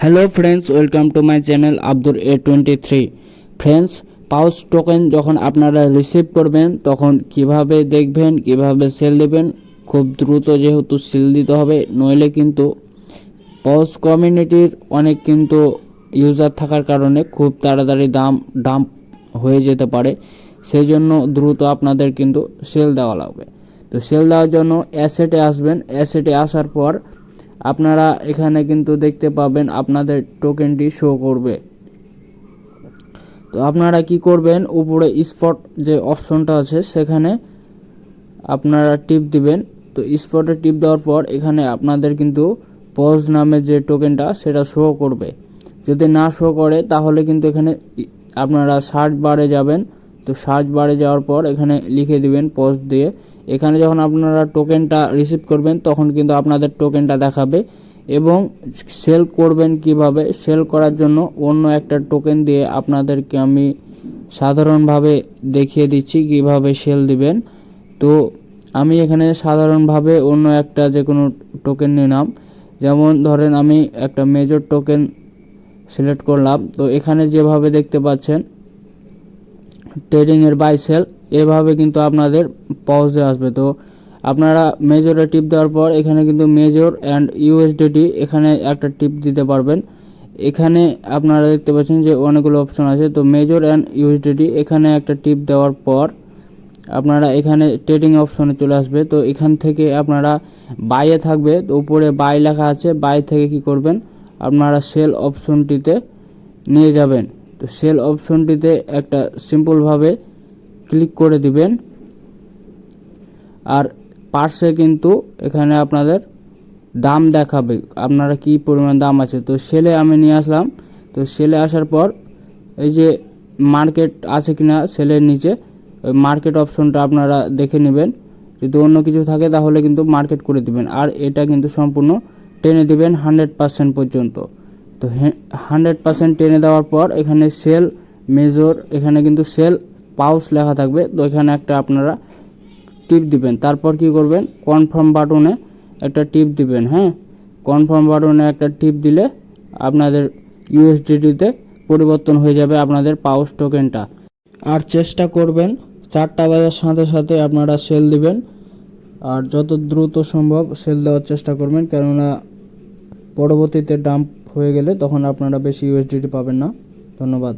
Hello friends welcome to my channel Abdul A twenty three friends pause token যখন আপনারা receive করবেন, তখন কীভাবে দেখবেন, কীভাবে সেল দেবেন, খুব দ্রুত যেহেতু সেল দিতে হবে, নইলে কিন্তু পাউস কমিউনিটির অনেক কিন্তু ইউজার থাকার কারণে খুব তাড়াতাড়ি দাম ডাম্প হয়ে যেতে পারে। সেই জন্য দ্রুত আপনাদের কিন্তু সেল দেওয়া লাগবে। তো সেল দেওয়ার জন্য অ্যাসেটে আসবেন। অ্যাসেটে আসার পর আপনারা এখানে কিন্তু দেখতে পাবেন আপনাদের টোকেনটি শো করবে। তো আপনারা কি করবেন? উপরে স্পট যে অপশনটা আছে, সেখানে আপনারা টিপ দিবেন। তো স্পটে টিপ দেওয়ার পর এখানে আপনাদের কিন্তু পজ নামে যে টোকেনটা সেটা শো করবে। যদি না শো করে, তাহলে কিন্তু এখানে আপনারা সার্চ বারে যাবেন। তো সার্চ বারে যাওয়ার পর এখানে লিখে দিবেন পজ দিয়ে। এখানে যখন আপনারা টোকেনটা রিসিভ করবেন, তখন কিন্তু আপনাদের টোকেনটা দেখাবে এবং সেল করবেন কীভাবে? সেল করার জন্য অন্য একটা টোকেন দিয়ে আপনাদেরকে আমি সাধারণভাবে দেখিয়ে দিচ্ছি কীভাবে সেল দিবেন। তো আমি এখানে সাধারণভাবে অন্য একটা যে কোনো টোকেন নিলাম। যেমন ধরেন আমি একটা মেজর টোকেন সিলেক্ট করলাম। তো এখানে যেভাবে দেখতে পাচ্ছেন ট্রেডিংয়ের বাই সেল এভাবে কিন্তু আপনাদের পজে আসবে। তো আপনারা মেজরে টিপ দেওয়ার পর এখানে কিন্তু মেজর অ্যান্ড ইউএসডিটি এখানে একটা টিপ দিতে পারবেন। এখানে আপনারা দেখতে পাচ্ছেন যে অনেকগুলো অপশন আছে। তো মেজর অ্যান্ড ইউএসডিটি এখানে একটা টিপ দেওয়ার পর আপনারা এখানে ট্রেডিং অপশনে চলে আসবে। তো এখান থেকে আপনারা বাইয়ে থাকবে। তো উপরে বাই লেখা আছে। বাই থেকে কি করবেন? আপনারা সেল অপশনটিতে নিয়ে যাবেন। তো সেল অপশনটিতে একটা সিম্পলভাবে ক্লিক করে দিবেন। আর পার্সে কিন্তু এখানে আপনাদের দাম দেখাবে, আপনারা কি পরিমাণ দাম আছে। তো সেলে আমি নিয়ে আসলাম। তো সেলে আসার পর এই যে মার্কেট আছে কিনা সেলের নিচে, ওই মার্কেট অপশনটা আপনারা দেখে নেবেন। যদি অন্য কিছু থাকে তাহলে কিন্তু মার্কেট করে দিবেন। আর এটা কিন্তু সম্পূর্ণ টেনে দিবেন হান্ড্রেড পার্সেন্ট পর্যন্ত। তো হান্ড্রেড পার্সেন্ট টেনে দেওয়ার পর এখানে সেল মেজর এখানে কিন্তু সেল পাউস লেখা থাকবে। তো এখানে একটা আপনারা টিপ দিবেন। তারপর কি করবেন? কনফার্ম বাটনে একটা টিপ দিবেন হ্যাঁ? কনফার্ম বাটনে একটা টিপ দিলে আপনাদের ইউএসডিটিতে পরিবর্তন হয়ে যাবে আপনাদের পাউস টোকেনটা আর চেষ্টা করবেন, চারটা বাজার সাথে সাথে আপনারা সেল দিবেন। আর যত দ্রুত সম্ভব সেল দেওয়ার চেষ্টা করবেন। কেননা পরবর্তীতে ডাম্প হয়ে গেলে তখন আপনারা বেশি ইউএসডিটি পাবেন না। ধন্যবাদ।